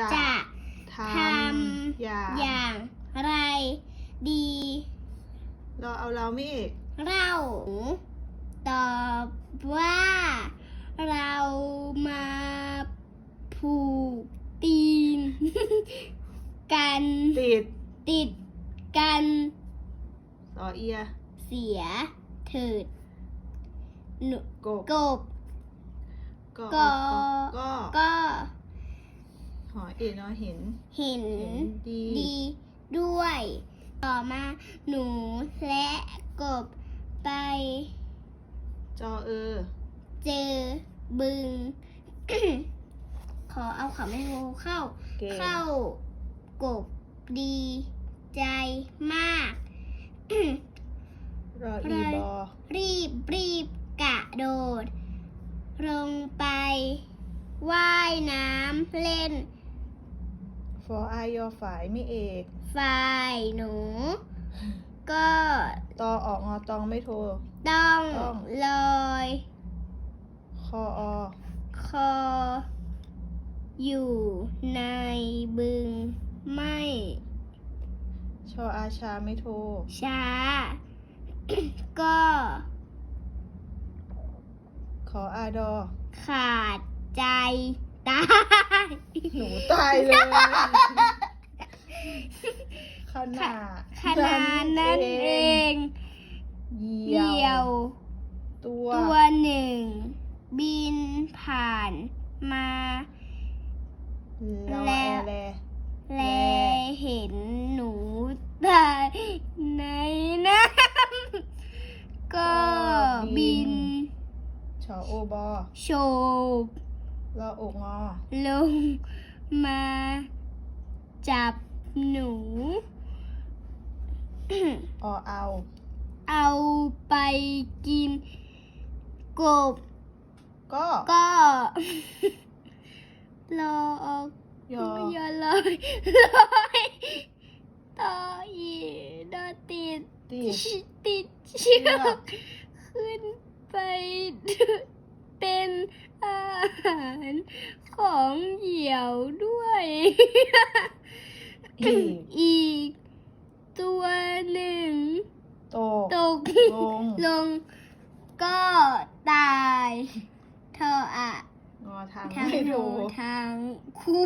จะจะททำอย่าำอย่างไรดี เราเอาเราไม่เอกเราตอบว่าเรามาผูกตีน กันติดติดกันสอเอียเสียเถิดหนุกบกบก็ก็ก็ก็ห อเอกเนาะเห็นเห็น เห็นดี ดีด้วย ต่อมาหนูและกบไป จอเออ เจอบึง ขอเอาเขาไม่โงเข้า เก่ง เข้ากบดีใจมาก รออีบอรีบรีบกระโดด ลงไป ว่ายน้ำเล่น ฟออายอฝ่ายไม่เอกฝ่ายหนู ก็ตอออกงอตองไม่โทร ต้องต้อง ลอยคออคอ อยู่ในบึง ไม่ ชออาชาไม่โทร ช้า ก็ ขออาดอ ขาดใจตาย หนูตายเลยขนาดขนาดนั้นเองเหเดียี่ยว ตัวตัวหนึ่ง บินผ่านมาเราแลแอแลและเห็นหนูตายในน้ำก็บิน ชอโอบอโฉบ รออกงอ ลงมาจับหนู ออเอา เอาไปกินกบก็ ก็รอออกยออย่าลอยลอยต่ออีดอติดติดติดเชือเชือกกขึ้นไป เป็นอาหารของเหยี่ยวด้วย อีกอีกตัวหนึ่งโตตกลงลงก็ตาย เธออะ งอทางทางไม่โหถูก ทางคู่